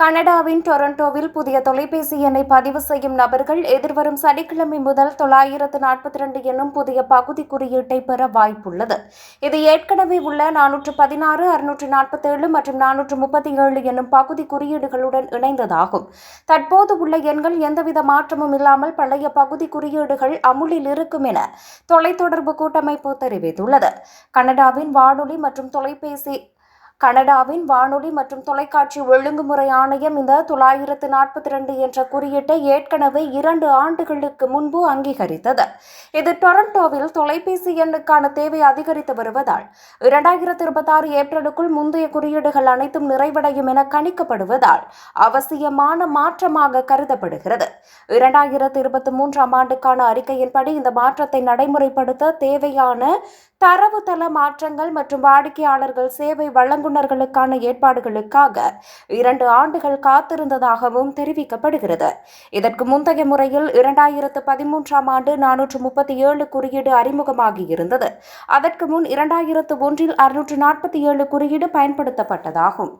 கனடாவின் டொரண்டோவில் புதிய தொலைபேசி எண்ணை பதிவு செய்யும் நபர்கள் எதிர்வரும் சனிக்கிழமை முதல் தொள்ளாயிரத்து நாற்பத்தி ரெண்டு என்னும் புதிய பகுதி குறியீட்டை பெற வாய்ப்புள்ளது. இது ஏற்கனவே உள்ள நானூற்று பதினாறு அறுநூற்று நாற்பத்தேழு மற்றும் நானூற்று முப்பத்தி ஏழு என்னும் பகுதி குறியீடுகளுடன் இணைந்ததாகும். தற்போது உள்ள எண்கள் எந்தவித மாற்றமும் இல்லாமல் பழைய பகுதி குறியீடுகள் அமுலில் இருக்கும் என தொலைத்தொடர்பு கூட்டமைப்பு தெரிவித்துள்ளது. கனடாவின் வானொலி மற்றும் தொலைபேசி கனடாவின் வானொலி மற்றும் தொலைக்காட்சி ஒழுங்குமுறை ஆணையம் இந்த தொள்ளாயிரத்து நாற்பத்தி ரெண்டு என்ற குறியீட்டை ஏற்கனவே இரண்டு ஆண்டுகளுக்கு முன்பு அங்கீகரித்தது. இது டொரண்டோவில் தொலைபேசி எண்ணுக்கான தேவை அதிகரித்து வருவதால் இரண்டாயிரத்து இருபத்தாறு ஏப்ரலுக்குள் முந்தைய குறியீடுகள் அனைத்தும் நிறைவடையும் என கணிக்கப்படுவதால் அவசியமான மாற்றமாக கருதப்படுகிறது. இரண்டாயிரத்து இருபத்தி மூன்றாம் ஆண்டுக்கான அறிக்கையின்படி இந்த மாற்றத்தை நடைமுறைப்படுத்த தேவையான தரவுத்தள மாற்றங்கள் மற்றும் வாடிக்கையாளர்கள் சேவை வழங்குநர்களுக்கான ஏற்பாடுகளுக்காக இரண்டு ஆண்டுகள் காத்திருந்ததாகவும் தெரிவிக்கப்படுகிறது. இதற்கு முந்தைய முறையில் இரண்டாயிரத்து பதிமூன்றாம் ஆண்டு நானூற்று முப்பத்தி ஏழு குறியீடு அறிமுகமாகி இருந்தது அதற்கு முன் இரண்டாயிரத்து ஒன்றில் அறுநூற்று நாற்பத்தி ஏழு குறியீடு பயன்படுத்தப்பட்டதாகும்.